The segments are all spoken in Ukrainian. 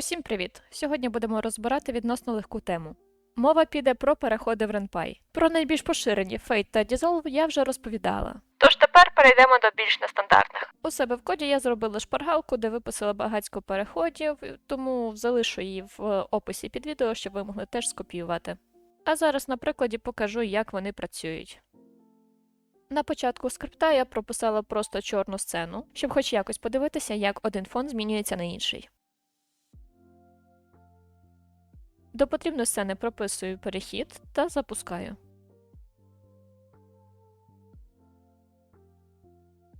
Усім привіт! Сьогодні будемо розбирати відносно легку тему. Мова піде про переходи в RenPy. Про найбільш поширені Fate та Dissolve я вже розповідала. Тож тепер перейдемо до більш нестандартних. У себе в коді я зробила шпаргалку, де виписала багатько переходів, тому залишу її в описі під відео, щоб ви могли теж скопіювати. А зараз на прикладі покажу, як вони працюють. На початку скрипта я прописала просто чорну сцену, щоб хоч якось подивитися, як один фон змінюється на інший. До потрібної сцени прописую перехід та запускаю.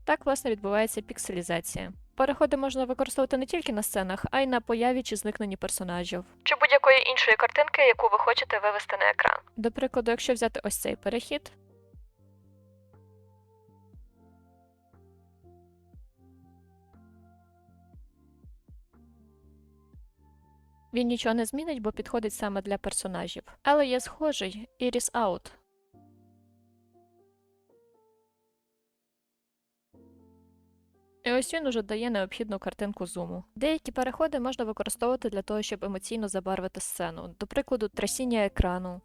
Так, власне, відбувається пікселізація. Переходи можна використовувати не тільки на сценах, а й на появі чи зникненні персонажів. Чи будь-якої іншої картинки, яку ви хочете вивести на екран. До прикладу, якщо взяти ось цей перехід, Він нічого не змінить, бо підходить саме для персонажів. Але є схожий Iris Out. І ось він уже дає необхідну картинку зуму. Деякі переходи можна використовувати для того, щоб емоційно забарвити сцену, до прикладу, трясіння екрану.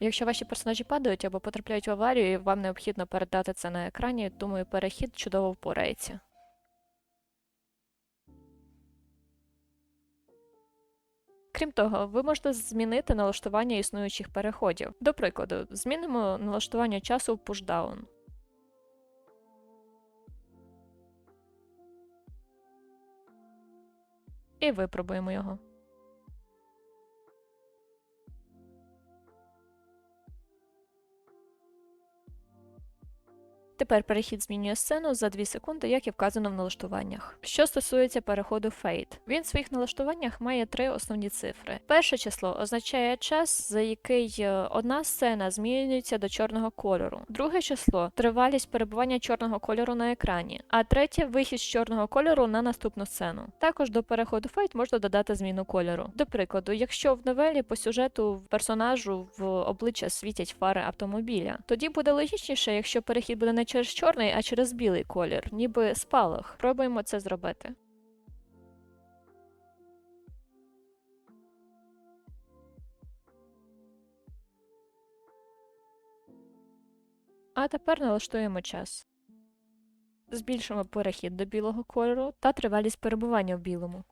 Якщо ваші персонажі падають або потрапляють в аварію, і вам необхідно передати це на екрані, думаю, перехід чудово впорається. Крім того, ви можете змінити налаштування існуючих переходів. До прикладу, змінимо налаштування часу в pushdown. І випробуємо його. Тепер перехід змінює сцену за 2 секунди, як і вказано в налаштуваннях. Що стосується переходу Fade, він в своїх налаштуваннях має три основні цифри. Перше число означає час, за який е, одна сцена змінюється до чорного кольору. Друге число тривалість перебування чорного кольору на екрані, а третє вихід з чорного кольору на наступну сцену. Також до переходу Fade можна додати зміну кольору. До прикладу, якщо в новелі по сюжету персонажу в обличчя світять фари автомобіля, тоді буде логічніше, якщо перехід буде не через чорний, а через білий колір, ніби спалах. Пробуємо це зробити. А тепер налаштуємо час. Збільшимо перехід до білого кольору та тривалість перебування в білому.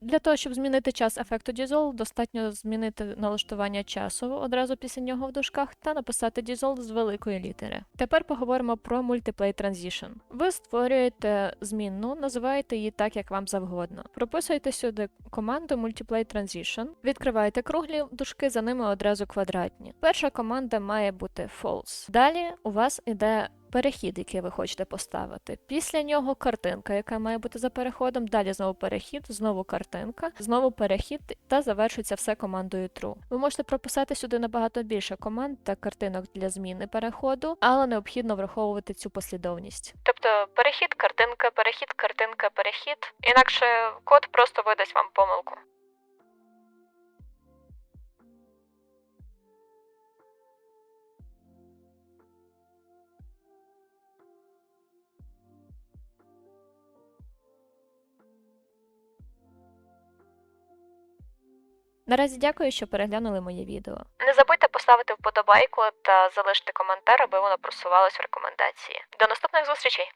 Для того, щоб змінити час ефекту Dissolve, достатньо змінити налаштування часу одразу після нього в дужках та написати Dissolve з великої літери. Тепер поговоримо про Multiplay Transition. Ви створюєте змінну, називаєте її так, як вам завгодно. Прописуєте сюди команду Multiplay Transition, відкриваєте круглі дужки, за ними одразу квадратні. Перша команда має бути false. Далі у вас іде перехід, який ви хочете поставити. Після нього картинка, яка має бути за переходом. Далі знову перехід, знову картинка, знову перехід та завершується все командою true. Ви можете прописати сюди набагато більше команд та картинок для зміни переходу, але необхідно враховувати цю послідовність. Тобто перехід, картинка, перехід, картинка, перехід. Інакше код просто видасть вам помилку. Наразі дякую, що переглянули моє відео. Не забудьте поставити вподобайку та залишити коментар, аби воно просувалось в рекомендації. До наступних зустрічей!